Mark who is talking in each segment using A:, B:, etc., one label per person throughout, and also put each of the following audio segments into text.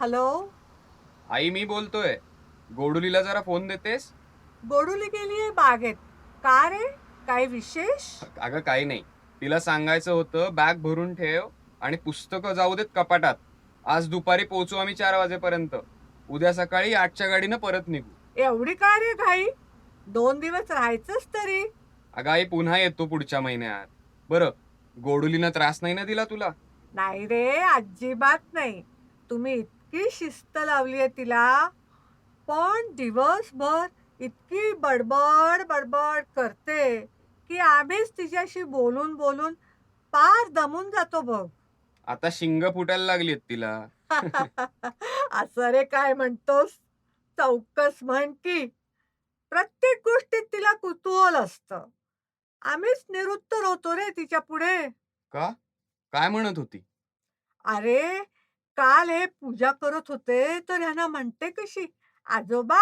A: Hello?
B: आई मी बोलतोय. गोडुलीला जरा phone देतेस?
A: गोडुली गेलीये बागेत. का रे? काय विशेष?
B: अगं काही नाही. तिला सांगायचं होतं बॅग भरून ठेव आणि पुस्तकं जाऊ देत कपाटात. आज दुपारी पोहोचू आम्ही चार वाजेपर्यंत. उद्या सकाळी आठच्या गाडीनं परत निघू.
A: एवढी का रे घाई? दोन दिवस राहायचंच तरी.
B: अगं आई पुन्हा येतो पुढच्या महिन्यात. बरं गोडुलीनं त्रास नाही ना दिला तुला?
A: नाही रे अजिबात नाही. तुम्ही इतकी शिस्त लावली आहे तिला. पण दिवसभर इतकी बडबड बडबड करते की आम्हीच तिच्याशी बोलून बोलून पार दमून जातो बघ.
B: आता शिंग फुटायला लागलीत तिला.
A: असं रे काय म्हणतोस? चौकस म्हण की प्रत्येक गोष्टीत तिला कुतूहल असतं. आम्हीच निरुत्तर होतो रे तिच्या पुढे.
B: का? काय म्हणत होती?
A: अरे काल हे पूजा करत होते तर ह्यांना म्हणते कशी आजोबा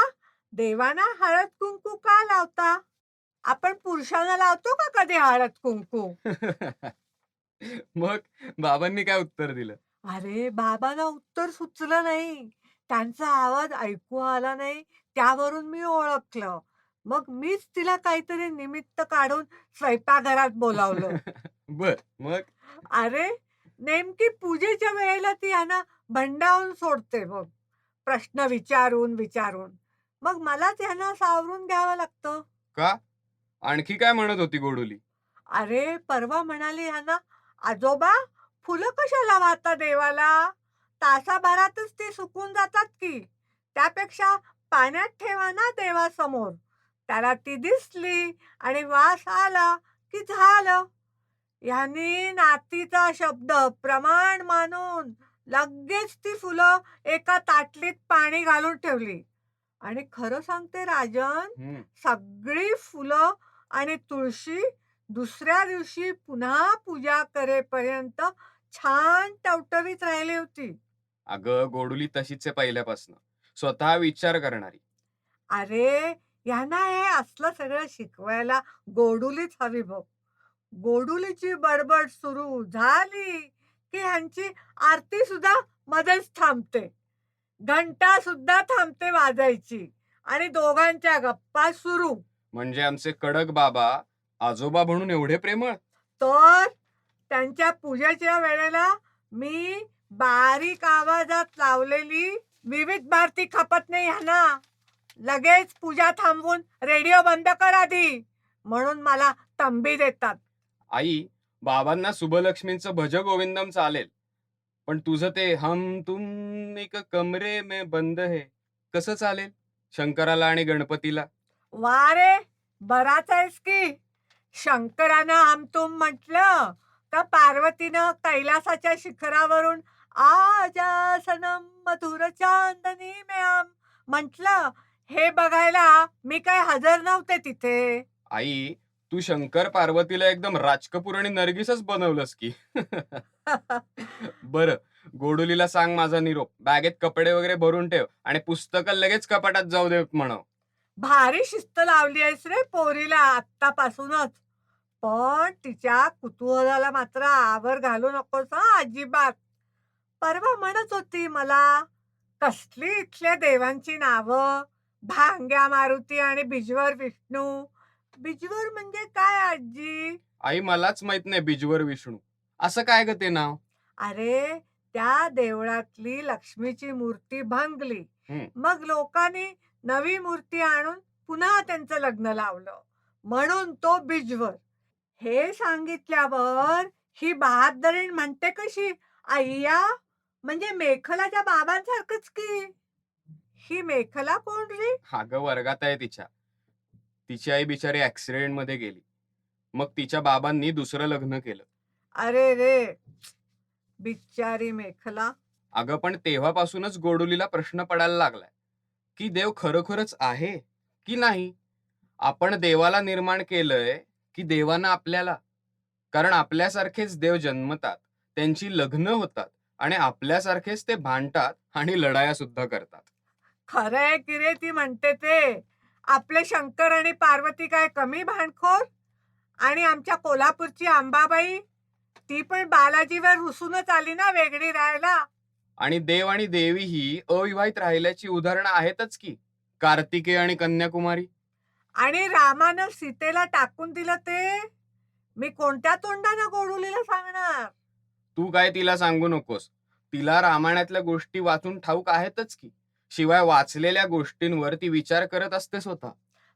A: देवाना हळद कुंकू का लावता? आपण पुरुषांना लावतो का कधी हळद कुंकू?
B: मग बाबांनी काय उत्तर दिलं?
A: अरे बाबांना उत्तर सुचलं नाही. त्यांचा आवाज ऐकू आला नाही. त्यावरून मी ओळखलं. मग मीच तिला काहीतरी निमित्त काढून स्वयंपाकघरात बोलावलं.
B: बर मग?
A: अरे नेमकी पूजेच्या वेळेला ती यांना भंडावून सोडते बघ प्रश्न विचारून विचारून. मग मलाच यांना सावरून घ्यावं लागतं.
B: का? आणखी काय म्हणत होती गोडुली?
A: अरे परवा म्हणाली ह्यांना आजोबा फुलं कशाला वाहता देवाला? तासाभरातच ती सुकून जातात की? त्यापेक्षा पाण्यात ठेवा ना देवासमोर. त्याला ती दिसली आणि वास आला की झालं. ह्यांनी नातीचा शब्द प्रमाण मानून लगेच ती फुलं एका ताटलीत पाणी घालून ठेवली. आणि खरं सांगते राजन. सगळी फुलं आणि तुळशी दुसऱ्या दिवशी पुन्हा पूजा करेपर्यंत छान टवटवीत राहिली होती.
B: अगं गोडुली तशीच आहे पहिल्यापासून. स्वतः विचार करणारी.
A: अरे यांना हे असलं सगळं शिकवायला गोडुलीच हवी बघ. गोडुलीची बडबड सुरू झाली की ह्यांची आरती सुद्धा मध्येच थांबते. घंटा सुद्धा थांबते वाजायची आणि दोघांच्या गप्पा सुरू.
B: म्हणजे आमचे कडक बाबा आजोबा म्हणून एवढे प्रेमळ?
A: तर त्यांच्या पूजेच्या वेळेला मी बारीक आवाजात लावलेली विविध भारती खपत नाही ह्यांना. लगेच पूजा थांबवून रेडिओ बंद कर आधी म्हणून मला तंबी देतात.
B: आई बाबांना शुभलक्ष्मींचं भज गोविंदम चालेल. पण तुझं ते हम तुम एक कमरे में बंद है. कसं चालेल? शंकराला आणि गणपतीला?
A: वा रे बराच आहेस की. शंकरानं हमतुम म्हटलं तर पार्वतीनं कैलासाच्या शिखरावरून आजा सनम मधुर चांदनी में हम म्हटलं. हे बघायला मी काय हजर नव्हते तिथे.
B: आई तू शंकर पार्वतीला एकदम राजकपूर आणि नर्गिसच बनवलंस की. बर गोडुलीला सांग माझा निरोप. बॅगेत कपडे वगैरे भरून ठेव आणि पुस्तकं लगेच कपाटात जाऊ दे म्हणव.
A: भारी शिस्त लावली आहेस रे पोरीला आत्तापासूनच. पण तिच्या कुतूहलाला मात्र आवर घालू नकोस अजिबात. परवा म्हणत होती मला कसली इथल्या देवांची नावं भांग्या मारुती आणि बिजवर विष्णू. बिजवर म्हणजे काय आजी?
B: आई मलाच माहीत नाही बिजवर विष्णू. असं काय ग ते नाव?
A: अरे त्या देवळातली लक्ष्मीची मूर्ती भंगली.
B: हम्म.
A: मग लोकांनी नवी मूर्ती आणून पुन्हा त्यांचं लग्न लावलं. म्हणून तो बिजवर. हे सांगितल्यावर ही बहादरीण म्हणते कशी? अय्या म्हणजे मेखलाच्या बाबांसारखंच की? ही मेखला कोण रे?
B: अगं वर्गात आहे तिच्या. तिची आई बिचारी ऍक्सिडेंटमध्ये गेली. मग तिच्या बाबांनी दुसरं लग्न केलं.
A: अरे रे! बिचारी मेखला.
B: अगं पण तेव्हापासूनच गोडुलीला प्रश्न पडायला लागलाय. की देव खरोखरच आहे की नाही? आपण देवाला निर्माण केलंय की देवानं आपल्याला? कारण आपल्यासारखेच देव जन्मतात त्यांची लग्न होतात आणि आपल्यासारखेच ते भांडतात आणि लढाया सुद्धा करतात.
A: खरंय की रे ती म्हणते ते? आपले शंकर आणि पार्वती काय कमी भांडखोर? आणि आमच्या कोल्हापूरची अंबाबाई ती पण बालाजीवर रुसूनच आली ना वेगळी राहायला?
B: आणि देव आणि देवी ही अविवाहित राहिल्याची उदाहरणं आहेतच की कार्तिकेय आणि कन्याकुमारी?
A: आणि रामानं सीतेला टाकून दिलं ते? मी कोणत्या तोंडानं गोडुलीला सांगणार?
B: तू काय तिला सांगू नकोस. तिला रामायणातल्या गोष्टी वाचून ठाऊक आहेतच की. शिवाय वाचलेल्या गोष्टींवर ती विचार करत असते स्वतः.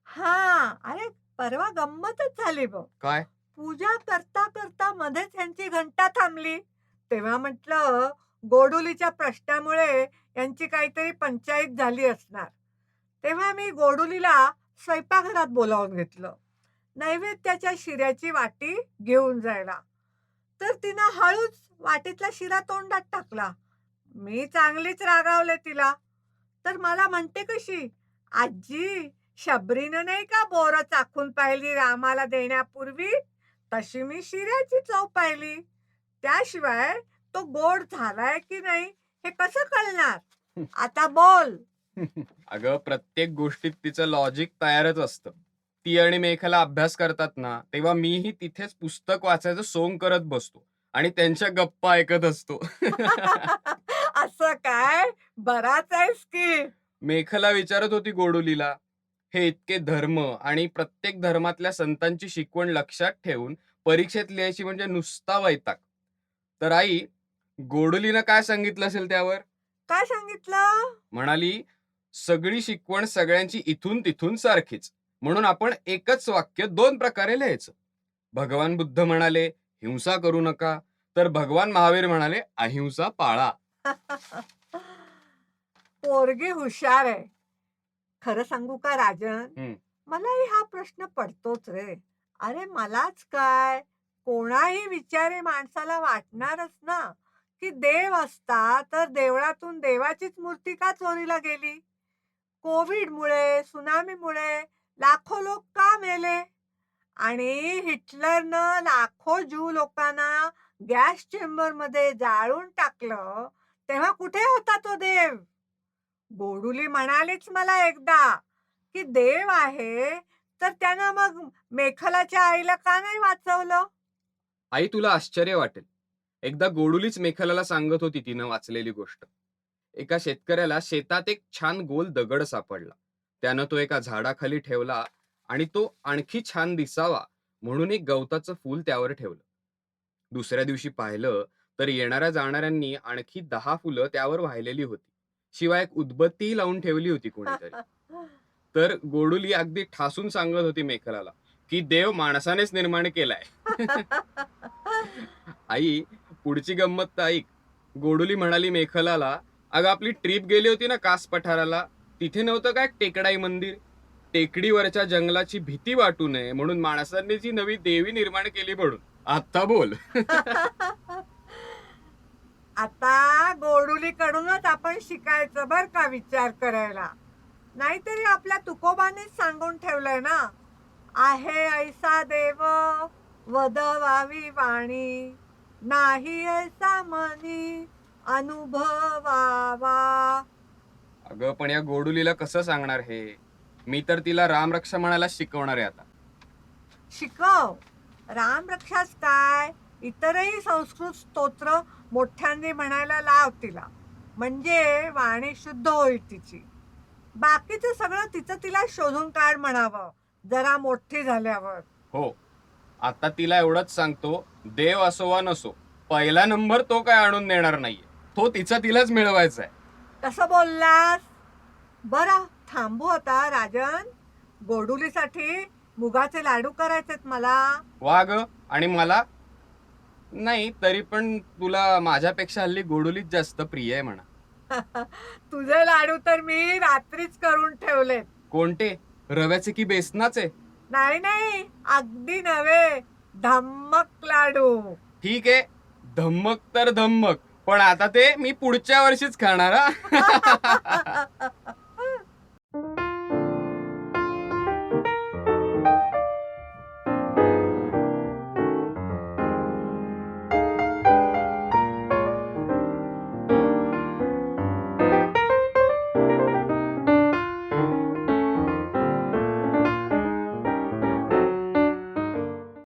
A: हा अरे परवा गंमतच झाली बघ.
B: काय?
A: पूजा करता करता मध्येच यांची घंटा थांबली. तेव्हा म्हटलं गोडुलीच्या प्रश्नामुळे यांची काहीतरी पंचायत झाली असणार. तेव्हा मी गोडुलीला स्वयंपाकघरात बोलावून घेतलं. नैवेद्याच्या शिऱ्याची वाटी घेऊन जायला. तर तिनं हळूच वाटीतला शिरा तोंडात टाकला. मी चांगलीच रागावले तिला. तर मला म्हणते कशी आजी शबरीनं नाही का बोरं चाखून पाहिली रामाला देण्यापूर्वी? तशी मी शिऱ्याची चव पाहिली. त्याशिवाय तो गोड झालाय की नाही हे कसं कळणार? आता बोल.
B: अगं प्रत्येक गोष्टीत तिचं लॉजिक तयारच असतं. ती आणि मेघाला अभ्यास करतात ना तेव्हा मीही तिथेच पुस्तक वाचायचं सोंग करत बसतो आणि त्यांच्या गप्पा ऐकत असतो.
A: असं काय? बराच आहेस की.
B: मेघला विचारत होती गोडुलीला. हे इतके धर्म आणि प्रत्येक धर्मातल्या संतांची शिकवण लक्षात ठेवून परीक्षेत लिहायची म्हणजे नुसता वैताग. तर आई गोडुलीनं काय सांगितलं असेल त्यावर?
A: काय सांगितलं?
B: म्हणाली सगळी शिकवण सगळ्यांची इथून तिथून सारखीच. म्हणून आपण एकच वाक्य दोन प्रकारे लिहायचं. भगवान बुद्ध म्हणाले हिंसा करू नका. तर भगवान महावीर म्हणाले अहिंसा पाळा.
A: पोरगी हुशार आहे. खरं सांगू का राजन. मलाही हा प्रश्न पडतोच रे. अरे मलाच काय? कोणाही विचारी माणसाला वाटणारच ना. की देव असता तर देवळातून देवाचीच मूर्ती का चोरीला गेली? कोविडमुळे सुनामीमुळे लाखो लोक का मेले? आणि हिटलरनं लाखो ज्यू लोकांना गॅस चेंबरमध्ये जाळून टाकलं तेव्हा कुठे होता तो देव? गोडुली म्हणालीच मला एकदा की देव आहे तर त्यानं मग मेखलाच्या आईला का नाही वाचवलं?
B: आई तुला आश्चर्य वाटेल. एकदा गोडुलीच मेखलाला सांगत होती तिनं वाचलेली गोष्ट. एका शेतकऱ्याला शेतात एक छान गोल दगड सापडला. त्यानं तो एका झाडाखाली ठेवला आणि तो आणखी छान दिसावा म्हणून एक गवताचं फूल त्यावर ठेवलं. दुसऱ्या दिवशी पाहिलं तर येणाऱ्या जाणाऱ्यांनी आणखी दहा फुलं त्यावर वाहिलेली होती. शिवाय एक उदबत्तीही लावून ठेवली होती कोणीतरी. तर गोडुली अगदी ठासून सांगत होती मेखलाला की देव माणसानेच निर्माण केलाय. आई पुढची गंमत ऐक. गोडुली म्हणाली मेखलाला अगं आपली ट्रिप गेली होती ना कास पठाराला तिथे नव्हतं काय टेकडाई मंदिर? टेकडीवरच्या जंगलाची भीती वाटू नये म्हणून माणसांनी जी नवी देवी निर्माण केली म्हणून. आता बोल.
A: आता गोडुलीकडूनच आपण शिकायचं बर का विचार करायला. नाहीतरी आपल्या तुकोबानेच सांगून ठेवलंय ना. आहे ऐसा देव वदवावी वाणी. नाही ऐसा मनी अनुभवावा.
B: अगं पण या गोडुलीला कसं सांगणार हे? मी तर तिला रामरक्षा म्हणायला शिकवणार आहे आता.
A: शिकव. रामरक्षाच काय? इतरही संस्कृत स्तोत्र मोठ्यांनी म्हणायला लाव तिला. म्हणजे वाणी शुद्ध होईल तिची. बाकीचं सगळं तिचं तिला शोधून काढ म्हणावं जरा मोठी झाल्यावर.
B: हो. आता तिला एवढंच सांगतो देव असो वा नसो पहिला नंबर तो काय आणून देणार नाहीये. तो तिचा तिलाच मिळवायचा आहे
A: कसं बोललास? बरं थांबू आता राजन. गोडुलीसाठी मुगाचे लाडू करायचेत मला.
B: वा ग. आणि मला? नाही तरी पण तुला माझ्यापेक्षा हल्ली गोडुलीच जास्त प्रिय आहे म्हणा.
A: तुझे लाडू तर मी रात्रीच करून ठेवलेत.
B: कोणते? रव्याचे की बेसनाचे?
A: नाही नाही अगदी नव्हे धम्मक लाडू.
B: ठीक आहे धम्मक तर धम्मक पण आता ते मी पुढच्या वर्षीच खाणार हा.